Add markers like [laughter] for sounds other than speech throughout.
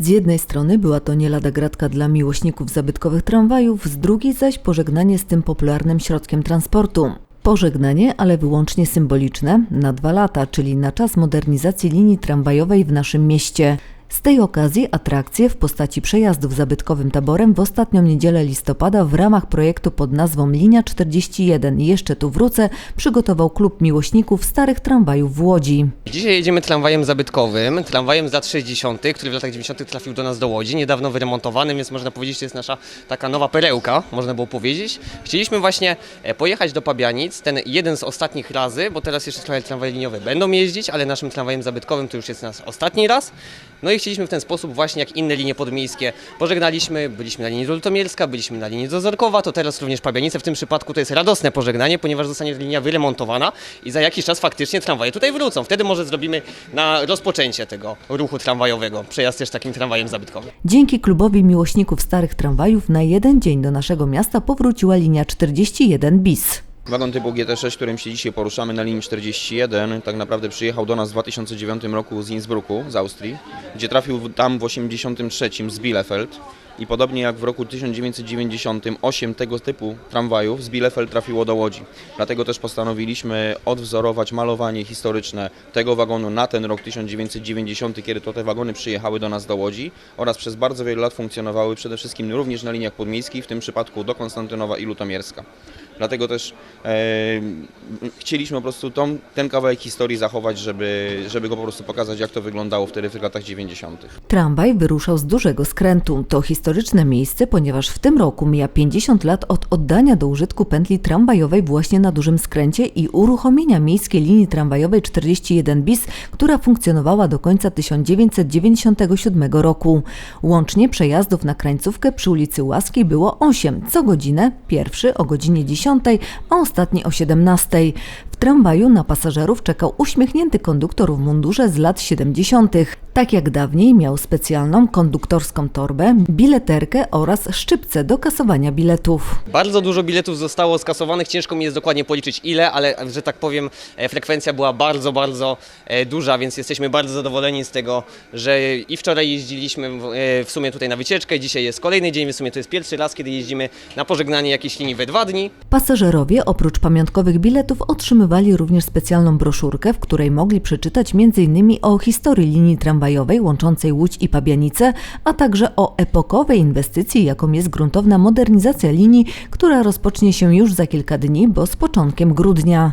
Z jednej strony była to nie lada gratka dla miłośników zabytkowych tramwajów, z drugiej zaś pożegnanie z tym popularnym środkiem transportu. Pożegnanie, ale wyłącznie symboliczne, na dwa lata, czyli na czas modernizacji linii tramwajowej w naszym mieście. Z tej okazji atrakcje w postaci przejazdów zabytkowym taborem w ostatnią niedzielę listopada w ramach projektu pod nazwą Linia 41 Jeszcze tu wrócę przygotował klub miłośników starych tramwajów w Łodzi. Dzisiaj jedziemy tramwajem zabytkowym, tramwajem z lat 60., który w latach 90. trafił do nas do Łodzi, niedawno wyremontowany, więc można powiedzieć, to jest nasza taka nowa perełka, można było powiedzieć. Chcieliśmy właśnie e, pojechać do Pabianic, ten jeden z ostatnich razy, bo teraz jeszcze tramwaje liniowe będą jeździć, ale naszym tramwajem zabytkowym to już jest nasz ostatni raz. No i chcieliśmy w ten sposób właśnie jak inne linie podmiejskie pożegnaliśmy, byliśmy na linii do byliśmy na linii do Zorkowa, to teraz również Pabianice. W tym przypadku to jest radosne pożegnanie, ponieważ zostanie linia wyremontowana i za jakiś czas faktycznie tramwaje tutaj wrócą. Wtedy może zrobimy na rozpoczęcie tego ruchu tramwajowego, przejazd też takim tramwajem zabytkowym. Dzięki klubowi miłośników starych tramwajów na jeden dzień do naszego miasta powróciła linia 41 bis. Wagon typu GT6, którym się dzisiaj poruszamy na linii 41, tak naprawdę przyjechał do nas w 2009 roku z Innsbrucku, z Austrii, gdzie trafił tam w 83 z Bielefeld. I podobnie jak w roku 1998 tego typu tramwajów z Bielefeld trafiło do Łodzi. Dlatego też postanowiliśmy odwzorować malowanie historyczne tego wagonu na ten rok 1990, kiedy to te wagony przyjechały do nas do Łodzi oraz przez bardzo wiele lat funkcjonowały przede wszystkim również na liniach podmiejskich, w tym przypadku do Konstantynowa i Lutomierska. Dlatego też e, chcieliśmy po prostu tą, ten kawałek historii zachować, żeby, żeby go po prostu pokazać, jak to wyglądało wtedy w latach 90. Tramwaj wyruszał z dużego skrętu. To historyczne miejsce, ponieważ w tym roku mija 50 lat od oddania do użytku pętli tramwajowej właśnie na dużym skręcie i uruchomienia miejskiej linii tramwajowej 41 bis, która funkcjonowała do końca 1997 roku. Łącznie przejazdów na krańcówkę przy ulicy Łaskiej było 8, co godzinę, pierwszy o godzinie 10, a ostatni o 17. W tramwaju na pasażerów czekał uśmiechnięty konduktor w mundurze z lat 70. Tak jak dawniej miał specjalną konduktorską torbę, bileterkę oraz szczypce do kasowania biletów. Bardzo dużo biletów zostało skasowanych, ciężko mi jest dokładnie policzyć ile, ale że tak powiem e, frekwencja była bardzo, bardzo e, duża, więc jesteśmy bardzo zadowoleni z tego, że i wczoraj jeździliśmy w, e, w sumie tutaj na wycieczkę, dzisiaj jest kolejny dzień, w sumie to jest pierwszy raz, kiedy jeździmy na pożegnanie jakiejś linii we dwa dni. Pasażerowie oprócz pamiątkowych biletów otrzymywali również specjalną broszurkę, w której mogli przeczytać m.in. o historii linii tramwajowej łączącej Łódź i Pabianice, a także o epokowej inwestycji, jaką jest gruntowna modernizacja linii, która rozpocznie się już za kilka dni, bo z początkiem grudnia.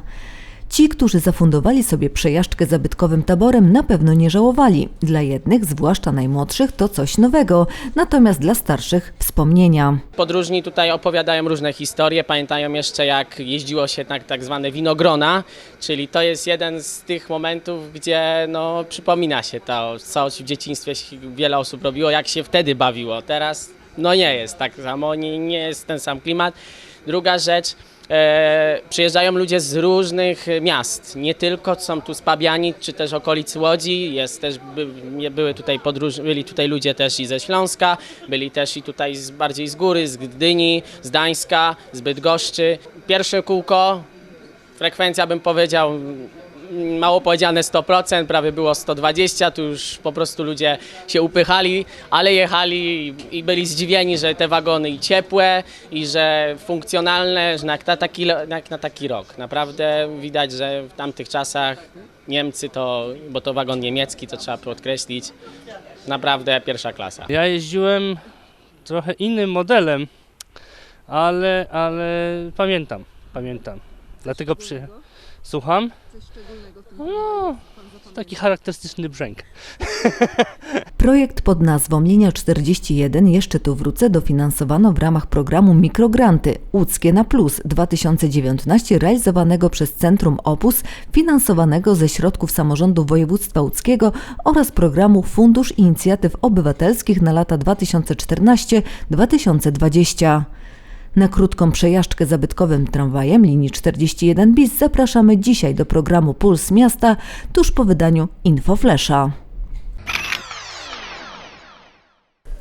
Ci, którzy zafundowali sobie przejażdżkę zabytkowym taborem, na pewno nie żałowali. Dla jednych, zwłaszcza najmłodszych, to coś nowego, natomiast dla starszych wspomnienia. Podróżni tutaj opowiadają różne historie, pamiętają jeszcze jak jeździło się na tak zwane winogrona, czyli to jest jeden z tych momentów, gdzie no, przypomina się to, co w dzieciństwie wiele osób robiło, jak się wtedy bawiło. Teraz no nie jest tak samo, nie, nie jest ten sam klimat. Druga rzecz, e, przyjeżdżają ludzie z różnych miast, nie tylko są tu z Pabianic czy też okolic Łodzi, jest też, by, były tutaj podróż, byli tutaj ludzie też i ze Śląska, byli też i tutaj z, bardziej z góry, z Gdyni, z Gdańska, z Bydgoszczy. Pierwsze kółko, frekwencja bym powiedział mało powiedziane 100%, prawie było 120, tu już po prostu ludzie się upychali, ale jechali i byli zdziwieni, że te wagony i ciepłe i że funkcjonalne, że jak na taki, jak na taki rok. Naprawdę widać, że w tamtych czasach Niemcy to, bo to wagon niemiecki, to trzeba podkreślić, naprawdę pierwsza klasa. Ja jeździłem trochę innym modelem, ale, ale pamiętam, pamiętam. Dlatego przy... Słucham? No, taki charakterystyczny brzęk. [laughs] Projekt pod nazwą Linia 41 Jeszcze tu wrócę dofinansowano w ramach programu Mikrogranty Łódzkie na Plus 2019 realizowanego przez Centrum Opus finansowanego ze środków samorządu województwa łódzkiego oraz programu Fundusz Inicjatyw Obywatelskich na lata 2014-2020. Na krótką przejażdżkę zabytkowym tramwajem linii 41 bis zapraszamy dzisiaj do programu Puls Miasta tuż po wydaniu Infoflesza.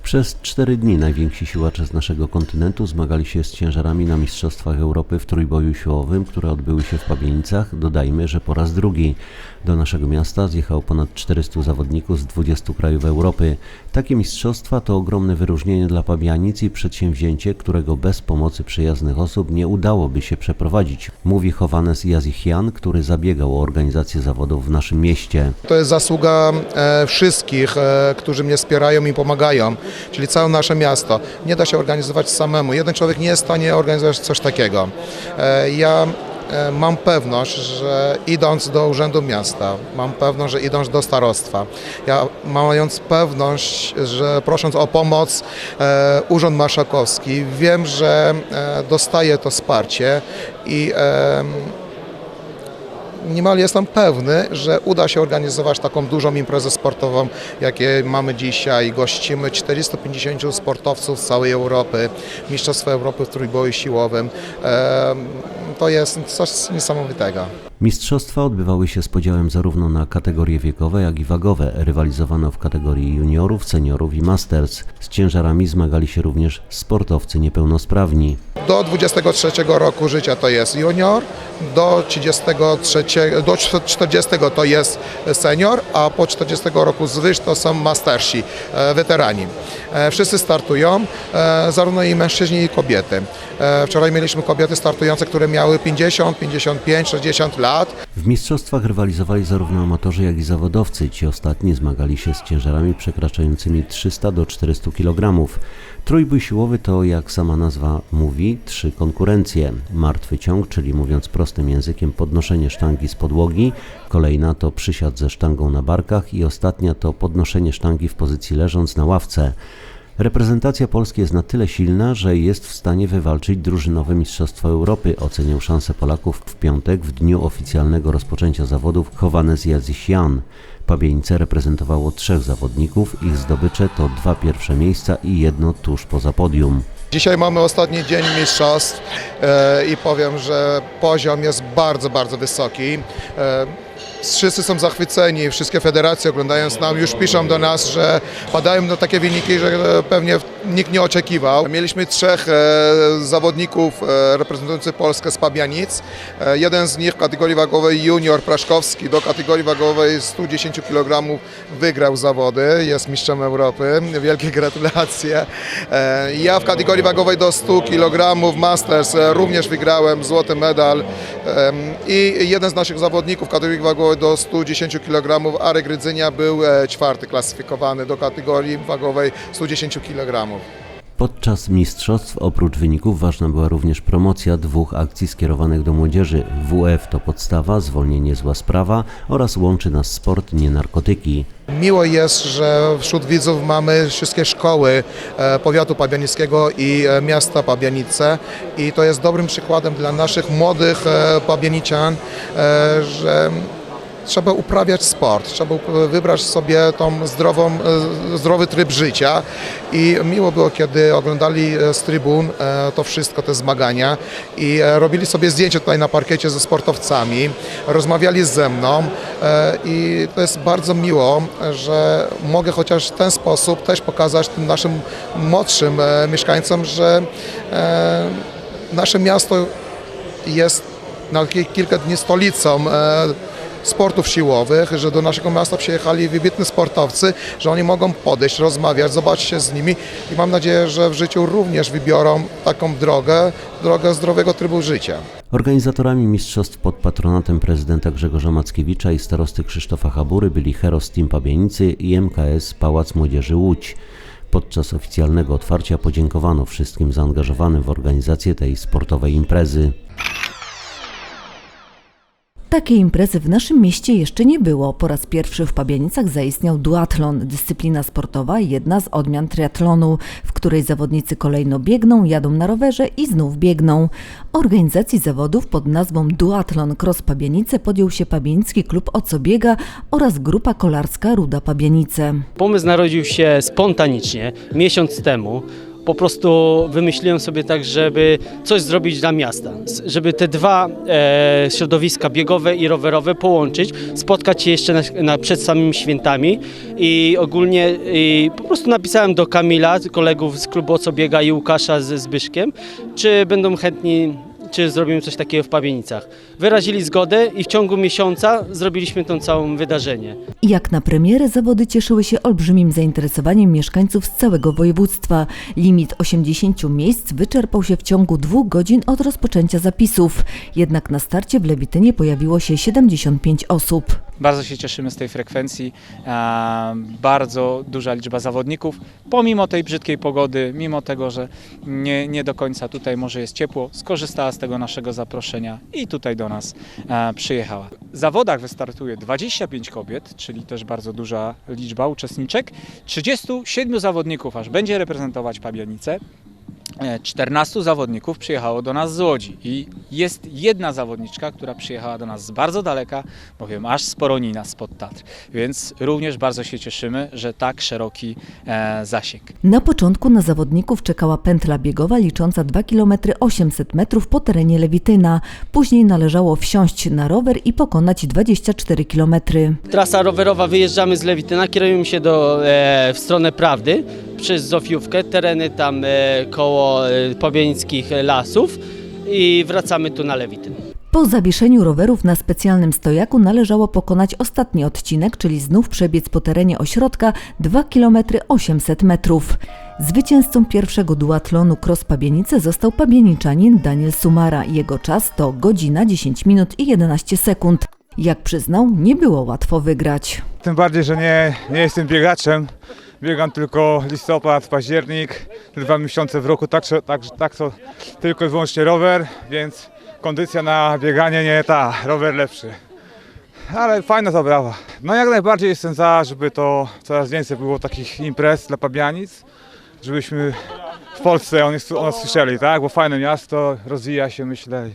Przez cztery dni najwięksi siłacze z naszego kontynentu zmagali się z ciężarami na Mistrzostwach Europy w trójboju siłowym, które odbyły się w Pabienicach. Dodajmy, że po raz drugi do naszego miasta zjechało ponad 400 zawodników z 20 krajów Europy. Takie mistrzostwa to ogromne wyróżnienie dla Pabianic i przedsięwzięcie, którego bez pomocy przyjaznych osób nie udałoby się przeprowadzić, mówi Chowanes Jazichian, który zabiegał o organizację zawodów w naszym mieście. To jest zasługa e, wszystkich, e, którzy mnie wspierają i pomagają, czyli całe nasze miasto. Nie da się organizować samemu. Jeden człowiek nie jest w stanie organizować coś takiego. E, ja mam pewność, że idąc do Urzędu Miasta, mam pewność, że idąc do starostwa, ja mając pewność, że prosząc o pomoc e, Urząd Marszałkowski, wiem, że e, dostaję to wsparcie i e, niemal jestem pewny, że uda się organizować taką dużą imprezę sportową, jakie mamy dzisiaj. Gościmy 450 sportowców z całej Europy, Mistrzostwa Europy w trójboju siłowym. To jest coś niesamowitego. Mistrzostwa odbywały się z podziałem zarówno na kategorie wiekowe, jak i wagowe. Rywalizowano w kategorii juniorów, seniorów i masters. Z ciężarami zmagali się również sportowcy niepełnosprawni. Do 23 roku życia to jest junior, do 33, do 40 to jest senior, a po 40 roku zwyż to są mastersi, e, weterani. E, Wszyscy startują, e, zarówno i mężczyźni i kobiety. Wczoraj mieliśmy kobiety startujące, które miały 50, 55, 60 lat. W mistrzostwach rywalizowali zarówno amatorzy, jak i zawodowcy. Ci ostatni zmagali się z ciężarami przekraczającymi 300 do 400 kg. Trójbój siłowy to, jak sama nazwa mówi, trzy konkurencje. Martwy ciąg, czyli mówiąc prostym językiem, podnoszenie sztangi z podłogi. Kolejna to przysiad ze sztangą na barkach i ostatnia to podnoszenie sztangi w pozycji leżąc na ławce. Reprezentacja Polski jest na tyle silna, że jest w stanie wywalczyć drużynowe Mistrzostwo Europy, oceniał szansę Polaków w piątek w dniu oficjalnego rozpoczęcia zawodów Chowanes Jazysian. Pabienice reprezentowało trzech zawodników, ich zdobycze to dwa pierwsze miejsca i jedno tuż poza podium. Dzisiaj mamy ostatni dzień mistrzostw e, i powiem, że poziom jest bardzo, bardzo wysoki. Wszyscy są zachwyceni, wszystkie federacje oglądając nam już piszą do nas, że padają no takie wyniki, że e, pewnie nikt nie oczekiwał. Mieliśmy trzech e, zawodników e, reprezentujących Polskę z Pabianic. Jeden z nich w kategorii wagowej junior Praszkowski do kategorii wagowej 110 kg wygrał zawody, jest mistrzem Europy. Wielkie gratulacje. Ja w kategorii wagowej do 100 kg Masters również wygrałem złoty medal. I jeden z naszych zawodników w kategorii wagowej do 110 kg, Arek Rydzynia, był e, czwarty klasyfikowany do kategorii wagowej 110 kg. Podczas mistrzostw oprócz wyników ważna była również promocja dwóch akcji skierowanych do młodzieży. WF to podstawa, zwolnienie zła sprawa oraz łączy nas sport, nie narkotyki. Miło jest, że wśród widzów mamy wszystkie szkoły e, powiatu pabianickiego i e, miasta Pabianice i to jest dobrym przykładem dla naszych młodych pabianician, że trzeba uprawiać sport, trzeba wybrać sobie tą zdrową, e, zdrowy tryb życia i miło było, kiedy oglądali e, z trybun e, to wszystko, te zmagania i robili sobie zdjęcia tutaj na parkiecie ze sportowcami, rozmawiali ze mną i to jest bardzo miło, że mogę chociaż w ten sposób też pokazać tym naszym młodszym mieszkańcom, że nasze miasto jest na ki- kilka dni stolicą sportów siłowych, że do naszego miasta przyjechali wybitni sportowcy, że oni mogą podejść, rozmawiać, zobaczyć się z nimi i mam nadzieję, że w życiu również wybiorą taką drogę, drogę zdrowego trybu życia. Organizatorami mistrzostw pod patronatem prezydenta Grzegorza Mackiewicza i starosty Krzysztofa Habury byli Heros Team i MKS Pałac Młodzieży Łódź. Podczas oficjalnego otwarcia podziękowano wszystkim zaangażowanym w organizację tej sportowej imprezy. Takiej imprezy w naszym mieście jeszcze nie było. Po raz pierwszy w Pabianicach zaistniał duatlon, dyscyplina sportowa, jedna z odmian triatlonu, w której zawodnicy kolejno biegną, jadą na rowerze i znów biegną. Organizacji zawodów pod nazwą Duatlon Cross Pabianice podjął się Pabianicki Klub O Co Biega oraz grupa kolarska Ruda Pabianice. Pomysł narodził się spontanicznie, miesiąc temu. Po prostu wymyśliłem sobie tak, żeby coś zrobić dla miasta, żeby te dwa e, środowiska biegowe i rowerowe połączyć, spotkać się jeszcze na, na, przed samymi świętami i ogólnie i po prostu napisałem do Kamila, kolegów z klubu O Co Biega i Łukasza ze Zbyszkiem, czy będą chętni czy zrobimy coś takiego w Pawienicach. Wyrazili zgodę i w ciągu miesiąca zrobiliśmy to całe wydarzenie. Jak na premierę zawody cieszyły się olbrzymim zainteresowaniem mieszkańców z całego województwa. Limit 80 miejsc wyczerpał się w ciągu dwóch godzin od rozpoczęcia zapisów. Jednak na starcie w Lewitynie pojawiło się 75 osób. Bardzo się cieszymy z tej frekwencji. Bardzo duża liczba zawodników, pomimo tej brzydkiej pogody, mimo tego, że nie, nie do końca tutaj może jest ciepło, skorzystała z tego naszego zaproszenia i tutaj do nas przyjechała. W zawodach wystartuje 25 kobiet, czyli też bardzo duża liczba uczestniczek. 37 zawodników aż będzie reprezentować Pabianice. E, 14 zawodników przyjechało do nas z Łodzi i jest jedna zawodniczka, która przyjechała do nas z bardzo daleka, bowiem aż z Poronina, spod Tatr. Więc również bardzo się cieszymy, że tak szeroki e, zasięg. Na początku na zawodników czekała pętla biegowa licząca 2 km 800 metrów po terenie Lewityna. Później należało wsiąść na rower i pokonać 24 km. Trasa rowerowa, wyjeżdżamy z Lewityna, kierujemy się do, e, w stronę Prawdy przez Zofiówkę, tereny tam e, koło e, Pobienickich lasów i wracamy tu na Lewityn. Po zawieszeniu rowerów na specjalnym stojaku należało pokonać ostatni odcinek, czyli znów przebiec po terenie ośrodka 2 km 800 metrów. Zwycięzcą pierwszego duatlonu Cross Pabienice został pabieniczanin Daniel Sumara. Jego czas to godzina 10 minut i 11 sekund. Jak przyznał, nie było łatwo wygrać. Tym bardziej, że nie, nie jestem biegaczem. Biegam tylko listopad, październik, dwa miesiące w roku, tak, tak, tak to tylko i wyłącznie rower, więc kondycja na bieganie nie ta, rower lepszy. Ale fajna zabawa. No jak najbardziej jestem za, żeby to coraz więcej było takich imprez dla Pabianic, żebyśmy w Polsce o nas, słyszeli, tak? Bo fajne miasto, rozwija się myślę.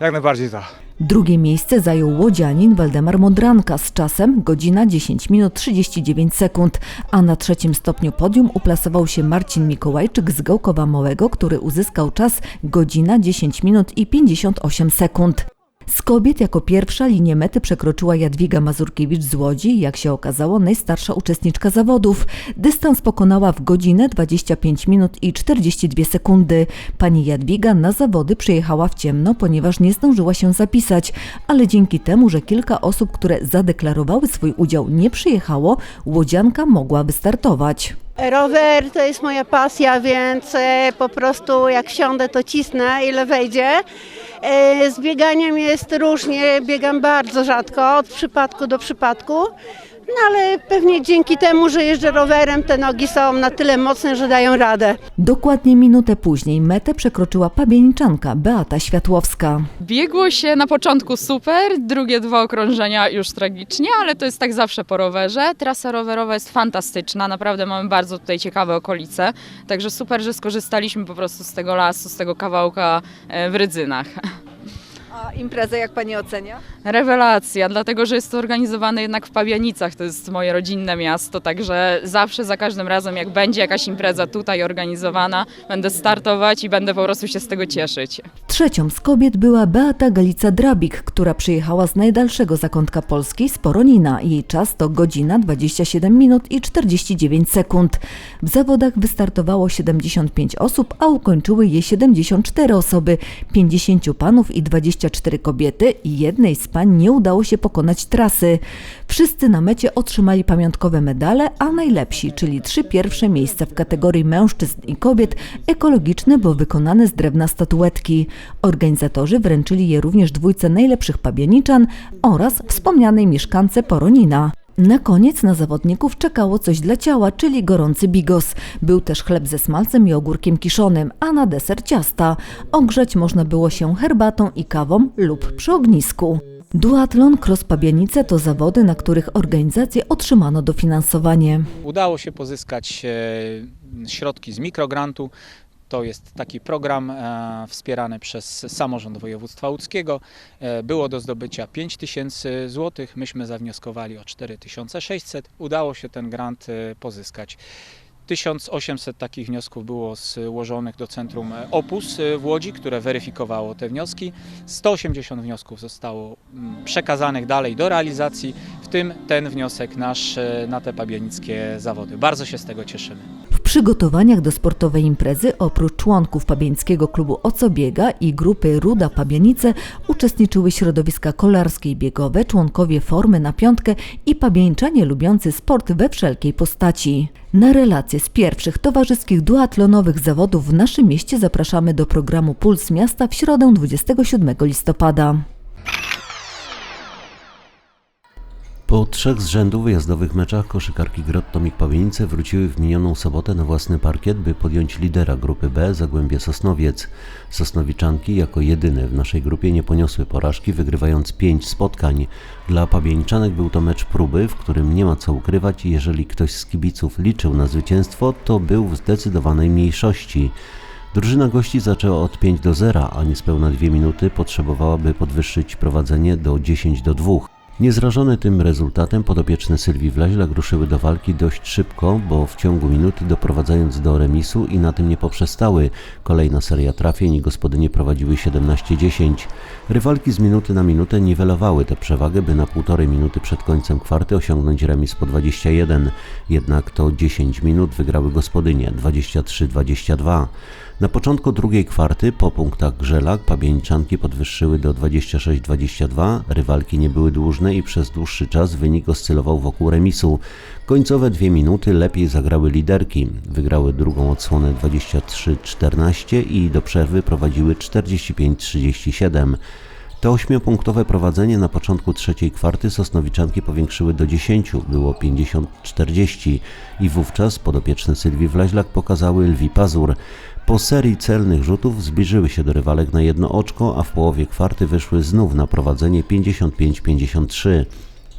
Jak najbardziej za. Drugie miejsce zajął łodzianin Waldemar Modranka z czasem godzina 10 minut 39 sekund, a na trzecim stopniu podium uplasował się Marcin Mikołajczyk z Gałkowa Małego, który uzyskał czas godzina 10 minut i 58 sekund. Z kobiet jako pierwsza linię mety przekroczyła Jadwiga Mazurkiewicz z Łodzi, jak się okazało najstarsza uczestniczka zawodów. Dystans pokonała w godzinę 25 minut i 42 sekundy. Pani Jadwiga na zawody przyjechała w ciemno, ponieważ nie zdążyła się zapisać, ale dzięki temu, że kilka osób, które zadeklarowały swój udział nie przyjechało, łodzianka mogła wystartować. Rower to jest moja pasja, więc e, po prostu jak siądę, to cisnę ile wejdzie. E, Z bieganiem jest różnie, biegam bardzo rzadko, od przypadku do przypadku. No ale pewnie dzięki temu, że jeżdżę rowerem, te nogi są na tyle mocne, że dają radę. Dokładnie minutę później metę przekroczyła pabieniczanka Beata Światłowska. Biegło się na początku super, drugie dwa okrążenia już tragicznie, ale to jest tak zawsze po rowerze. Trasa rowerowa jest fantastyczna, naprawdę mamy bardzo tutaj ciekawe okolice, także super, że skorzystaliśmy po prostu z tego lasu, z tego kawałka e, w Rydzynach. [laughs] A imprezę jak Pani ocenia? Rewelacja, dlatego że jest to organizowane jednak w Pabianicach, to jest moje rodzinne miasto, także zawsze za każdym razem jak będzie jakaś impreza tutaj organizowana, będę startować i będę po prostu się z tego cieszyć. Trzecią z kobiet była Beata Galica-Drabik, która przyjechała z najdalszego zakątka Polski, z Poronina. Jej czas to godzina 27 minut i 49 sekund. W zawodach wystartowało 75 osób, a ukończyły je 74 osoby, 50 panów i 24 kobiety i jednej z pań nie udało się pokonać trasy. Wszyscy na mecie otrzymali pamiątkowe medale, a najlepsi, czyli trzy pierwsze miejsca w kategorii mężczyzn i kobiet, ekologiczne, bo wykonane z drewna statuetki. Organizatorzy wręczyli je również dwójce najlepszych pabianiczan oraz wspomnianej mieszkance Poronina. Na koniec na zawodników czekało coś dla ciała, czyli gorący bigos. Był też chleb ze smalcem i ogórkiem kiszonym, a na deser ciasta. Ogrzać można było się herbatą i kawą lub przy ognisku. Duatlon Cross Pabianice to zawody, na których organizacje otrzymano dofinansowanie. Udało się pozyskać e, środki z mikrograntu. To jest taki program e, wspierany przez samorząd województwa łódzkiego. E, było do zdobycia 5 tysięcy złotych, myśmy zawnioskowali o 4600. Udało się ten grant e, pozyskać. 1800 takich wniosków było złożonych do Centrum Opus w Łodzi, które weryfikowało te wnioski. 180 wniosków zostało mm, przekazanych dalej do realizacji, w tym ten wniosek nasz e, na te pabianickie zawody. Bardzo się z tego cieszymy. W przygotowaniach do sportowej imprezy oprócz członków Pabieńskiego Klubu Ocobiega i grupy Ruda Pabianice uczestniczyły środowiska kolarskie i biegowe, członkowie formy na piątkę i pabieńczanie lubiący sport we wszelkiej postaci. Na relacje z pierwszych towarzyskich duatlonowych zawodów w naszym mieście zapraszamy do programu Puls Miasta w środę 27 listopada. Po trzech z rzędu wyjazdowych meczach koszykarki Grot Tomik Pawienice wróciły w minioną sobotę na własny parkiet, by podjąć lidera grupy B Zagłębie Sosnowiec. Sosnowiczanki jako jedyne w naszej grupie nie poniosły porażki, wygrywając pięć spotkań. Dla Pabieńczanek był to mecz próby, w którym nie ma co ukrywać i jeżeli ktoś z kibiców liczył na zwycięstwo, to był w zdecydowanej mniejszości. Drużyna gości zaczęła od 5 do 0, a niespełna dwie minuty potrzebowałaby podwyższyć prowadzenie do 10 do 2. Niezrażone tym rezultatem podopieczne Sylwii Wleźlak ruszyły do walki dość szybko, bo w ciągu minuty doprowadzając do remisu i na tym nie poprzestały. Kolejna seria trafień i gospodynie prowadziły 17-10. Rywalki z minuty na minutę niwelowały tę przewagę, by na półtorej minuty przed końcem kwarty osiągnąć remis po 21. Jednak to 10 minut wygrały gospodynie 23-22. Na początku drugiej kwarty po punktach Grzelak pabieńczanki podwyższyły do 26-22, rywalki nie były dłużne i przez dłuższy czas wynik oscylował wokół remisu. Końcowe dwie minuty lepiej zagrały liderki, wygrały drugą odsłonę 23-14 i do przerwy prowadziły 45-37. To ośmiopunktowe prowadzenie na początku trzeciej kwarty Sosnowiczanki powiększyły do 10, było 50-40 i wówczas podopieczne Sylwii Wleźlak pokazały lwi pazur. Po serii celnych rzutów zbliżyły się do rywalek na jedno oczko, a w połowie kwarty wyszły znów na prowadzenie 55-53.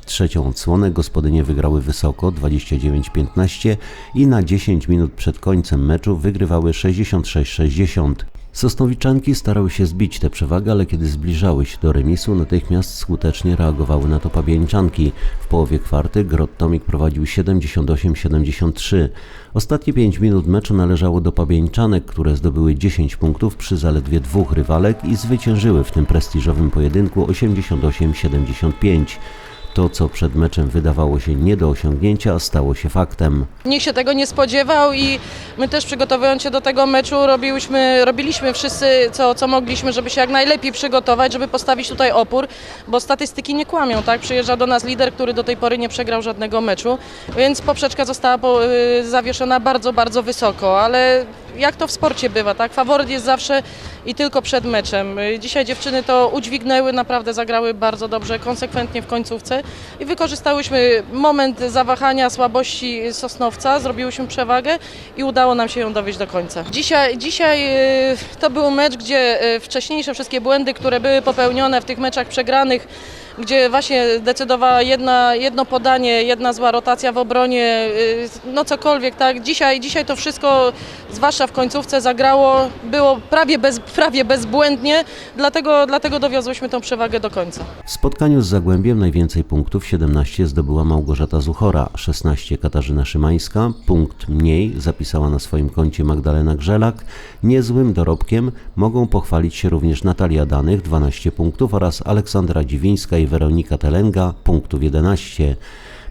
Trzecią odsłonę gospodynie wygrały wysoko 29-15 i na 10 minut przed końcem meczu wygrywały 66-60. Sosnowiczanki starały się zbić tę przewagę, ale kiedy zbliżały się do remisu, natychmiast skutecznie reagowały na to pabieńczanki. W połowie kwarty Grot Tomik prowadził 78-73. Ostatnie 5 minut meczu należało do pabieńczanek, które zdobyły 10 punktów przy zaledwie dwóch rywalek i zwyciężyły w tym prestiżowym pojedynku 88-75. To, co przed meczem wydawało się nie do osiągnięcia, stało się faktem. Nikt się tego nie spodziewał i my też przygotowując się do tego meczu robiłyśmy, robiliśmy wszyscy co, co mogliśmy, żeby się jak najlepiej przygotować, żeby postawić tutaj opór, bo statystyki nie kłamią, tak? Przyjeżdża do nas lider, który do tej pory nie przegrał żadnego meczu, więc poprzeczka została po, y, zawieszona bardzo, bardzo wysoko, ale jak to w sporcie bywa, tak? Faworyt jest zawsze i tylko przed meczem. Dzisiaj dziewczyny to udźwignęły, naprawdę zagrały bardzo dobrze, konsekwentnie w końcówce i wykorzystałyśmy moment zawahania, słabości Sosnowca, zrobiłyśmy przewagę i udało nam się ją dowieść do końca. Dzisiaj, dzisiaj y, to był mecz, gdzie y, wcześniejsze wszystkie błędy, które były popełnione w tych meczach przegranych, gdzie właśnie decydowała jedna, jedno podanie, jedna zła rotacja w obronie, y, no cokolwiek, tak. Dzisiaj, dzisiaj to wszystko, zwłaszcza w końcówce, zagrało, było prawie, bez, prawie bezbłędnie, dlatego, dlatego dowiozłyśmy tą przewagę do końca. W spotkaniu z Zagłębiem najwięcej punktów 17 zdobyła Małgorzata Zuchora, 16 Katarzyna Szymańska, punkt mniej zapisała na swoim koncie Magdalena Grzelak. Niezłym dorobkiem mogą pochwalić się również Natalia Danych, 12 punktów oraz Aleksandra Dziwińska i Weronika Telenga, punktów 11.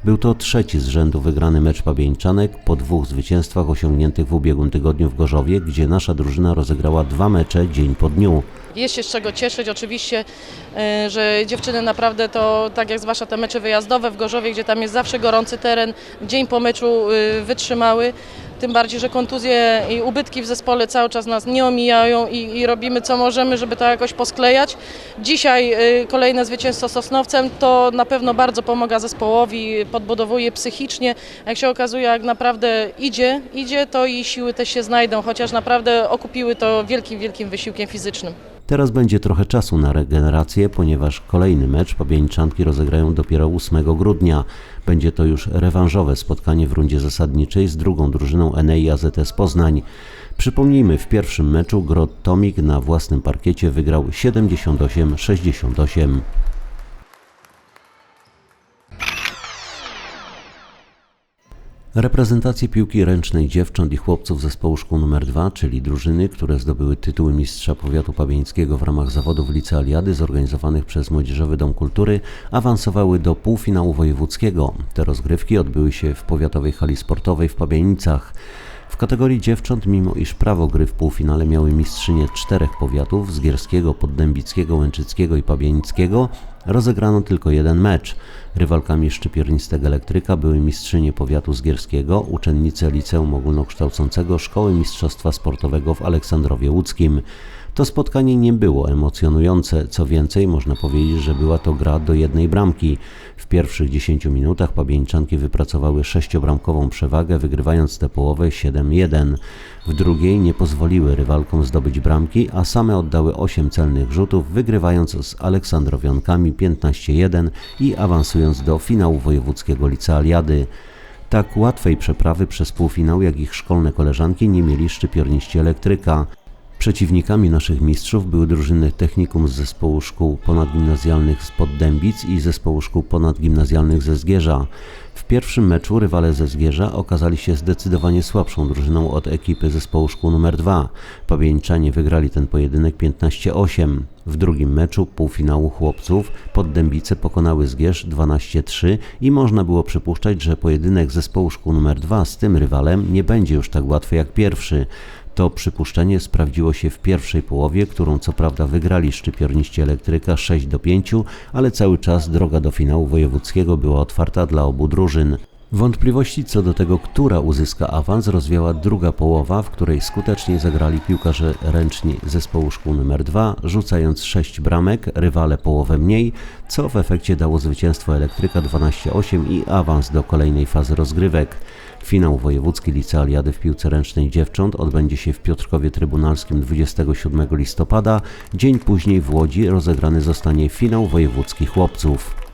Był to trzeci z rzędu wygrany mecz pabieńczanek po dwóch zwycięstwach osiągniętych w ubiegłym tygodniu w Gorzowie, gdzie nasza drużyna rozegrała dwa mecze dzień po dniu. Jest się z czego cieszyć, oczywiście, e, że dziewczyny naprawdę to, tak jak zwłaszcza te mecze wyjazdowe w Gorzowie, gdzie tam jest zawsze gorący teren, dzień po meczu e, wytrzymały. Tym bardziej, że kontuzje i ubytki w zespole cały czas nas nie omijają i, i robimy co możemy, żeby to jakoś posklejać. Dzisiaj e, kolejne zwycięstwo Sosnowcem to na pewno bardzo pomaga zespołowi, podbudowuje psychicznie. Jak się okazuje, jak naprawdę idzie, idzie, to i siły też się znajdą, chociaż naprawdę okupiły to wielkim, wielkim wysiłkiem fizycznym. Teraz będzie trochę czasu na regenerację, ponieważ kolejny mecz pabieńczanki rozegrają dopiero 8 grudnia. Będzie to już rewanżowe spotkanie w rundzie zasadniczej z drugą drużyną Enei AZS Poznań. Przypomnijmy, w pierwszym meczu Grot Tomik na własnym parkiecie wygrał 78-68. Reprezentacje piłki ręcznej dziewcząt i chłopców zespołu szkół nr 2, czyli drużyny, które zdobyły tytuły mistrza powiatu pabieńskiego w ramach zawodów licealiady zorganizowanych przez Młodzieżowy Dom Kultury, awansowały do półfinału wojewódzkiego. Te rozgrywki odbyły się w powiatowej hali sportowej w Pabienicach. W kategorii dziewcząt, mimo iż prawo gry w półfinale miały mistrzynie czterech powiatów Zgierskiego, Poddębickiego, Łęczyckiego i Pabienickiego, rozegrano tylko jeden mecz. Rywalkami szczypiornistego elektryka były mistrzynie powiatu zgierskiego, uczennice liceum ogólnokształcącego Szkoły Mistrzostwa Sportowego w Aleksandrowie Łódzkim. To spotkanie nie było emocjonujące, co więcej, można powiedzieć, że była to gra do jednej bramki. W pierwszych 10 minutach pabieńczanki wypracowały sześciobramkową przewagę, wygrywając tę połowę 7-1. W drugiej nie pozwoliły rywalkom zdobyć bramki, a same oddały 8 celnych rzutów, wygrywając z Aleksandrowionkami 15-1 i awansując do finału wojewódzkiego licealiady. Tak łatwej przeprawy przez półfinał, jak ich szkolne koleżanki nie mieli szczypiorniści elektryka. Przeciwnikami naszych mistrzów były drużyny technikum z zespołu szkół ponadgimnazjalnych z Poddębic i zespołu szkół ponadgimnazjalnych ze Zgierza. W pierwszym meczu rywale ze Zgierza okazali się zdecydowanie słabszą drużyną od ekipy zespołu szkół nr 2. Pabieńczanie wygrali ten pojedynek 15-8. W drugim meczu półfinału chłopców Poddębice pokonały Zgierz 12-3 i można było przypuszczać, że pojedynek zespołu szkół nr 2 z tym rywalem nie będzie już tak łatwy jak pierwszy. To przypuszczenie sprawdziło się w pierwszej połowie, którą co prawda wygrali szczypiorniści elektryka 6 do 5, ale cały czas droga do finału wojewódzkiego była otwarta dla obu drużyn. Wątpliwości co do tego, która uzyska awans, rozwiała druga połowa, w której skutecznie zagrali piłkarze ręczni zespołu szkół nr 2, rzucając 6 bramek, rywale połowę mniej, co w efekcie dało zwycięstwo elektryka 12-8 i awans do kolejnej fazy rozgrywek. Finał wojewódzki licealiady w piłce ręcznej dziewcząt odbędzie się w Piotrkowie Trybunalskim 27 listopada. Dzień później w Łodzi rozegrany zostanie finał wojewódzki chłopców.